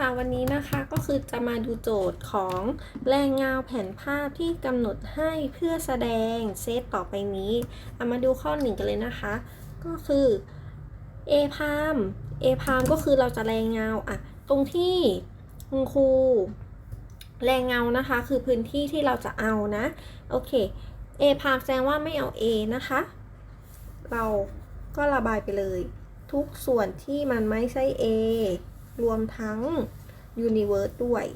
ค่ะวันนี้นะคะก็คือจะมาดูโจทย์ของแรงเงาแผ่นภาพที่กำหนดให้เพื่อแสดงเซตต่อไปนี้เอามาดูข้อหนึ่งกันเลยนะคะ ก็คือ A พาม A พามก็คือเราจะแรงเงาอะตรงที่คุณครูแรงเงานะคะ คือพื้นที่ที่เราจะเอานะโอเค A พามแสดงว่าไม่เอา A นะคะ เราก็ระบายไปเลย ทุกส่วนที่มันไม่ใช่ A รวมทั้ง Universe ด้วย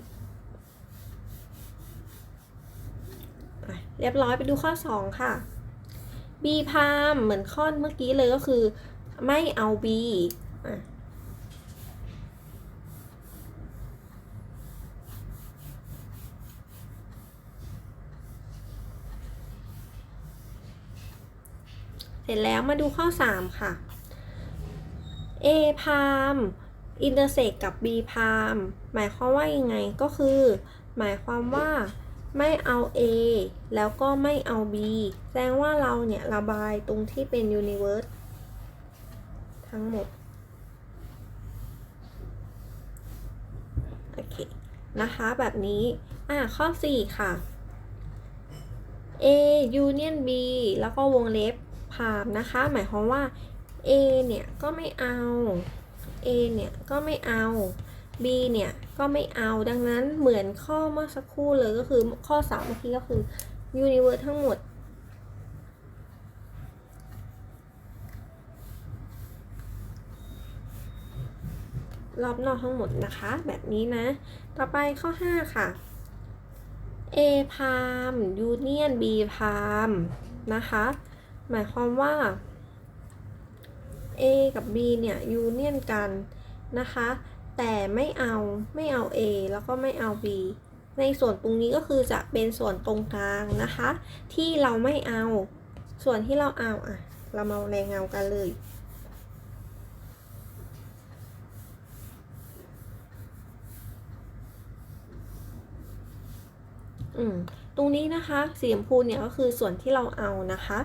เรียบร้อยไปดูข้อ 2 ค่ะ B พามเหมือนข้อเมื่อกี้เลยก็คือไม่เอา B เสร็จแล้วมาดูข้อ 3 ค่ะ A พาม อินเตอร์เซกกับ B พามหมายความว่ายังไงก็คือ หมายความว่าไม่เอา A แล้วก็ไม่เอา B แสดงว่าเราเนี่ย ระบายตรงที่เป็น Universe ทั้งหมด โอเค นะคะแบบนี้ อะ ข้อ 4 ค่ะ A union B แล้วก็วงเล็บพามนะคะ หมายความว่า A เนี่ย ก็ไม่เอา A เนี่ยก็ไม่เอา B เนี่ยก็ไม่เอาดังนั้นเหมือนข้อเมื่อสักครู่เลยก็คือข้อสามเมื่อกี้ก็คือ universe ทั้งหมด รอบนอกทั้งหมดนะคะ แบบนี้นะ ต่อไปข้อ 5 ค่ะ A พาม union B พามนะคะ หมายความว่า A กับ B เนี่ย union กันนะคะ แต่ไม่เอาไม่เอา A แล้วก็ไม่เอา B ในส่วนตรงนี้ก็คือจะเป็นส่วนตรงกลางนะคะ ที่เราไม่เอา ส่วนที่เราเอาอะ เรามาแรงเงากันเลย อืมตรงนี้นะคะสีชมพูเนี่ยก็คือส่วนที่เราเอานะคะ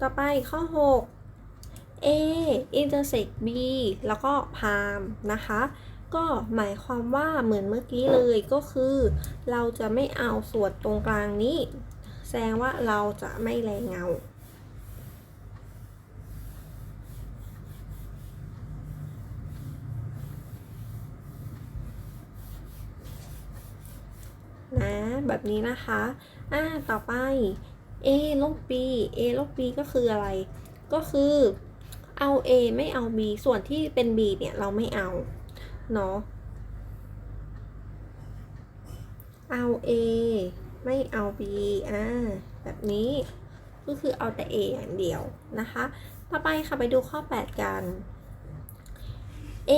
ต่อไปข้อ 6 A intersect B แล้วก็พามนะคะ ก็หมายความว่าเหมือนเมื่อกี้เลยก็คือ เราจะไม่เอาส่วนตรงกลางนี้ แสดงว่าเราจะไม่แรงเงานะแบบนี้นะคะ อ่า ต่อไป A ลบ B A ลบ B ก็คืออะไร ก็คือ เอา A ไม่เอา B ส่วนที่เป็น B เนี่ยเราไม่เอาเนาะเอา A ไม่เอา B อ่าแบบนี้ก็คือเอาแต่ A อย่างเดียวนะคะ ต่อไปค่ะไปดูข้อ 8 กัน A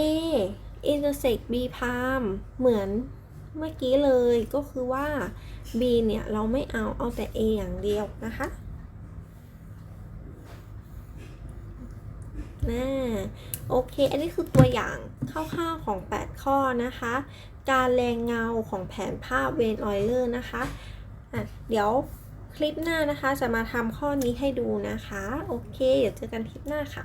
intersect B พามเหมือนเมื่อกี้เลยก็คือว่า B เนี่ย เราไม่เอาเอาแต่ A อย่างเดียวนะคะ นะโอเค อันนี้คือตัวอย่างคร่าวๆของ 8 ข้อนะคะ การแรงเงาของแผนภาพเวนออยเลอร์นะคะอะเดี๋ยวคลิปหน้านะคะจะมาทำข้อนี้ให้ดูนะคะ โอเค เดี๋ยวเจอกันคลิปหน้าค่ะ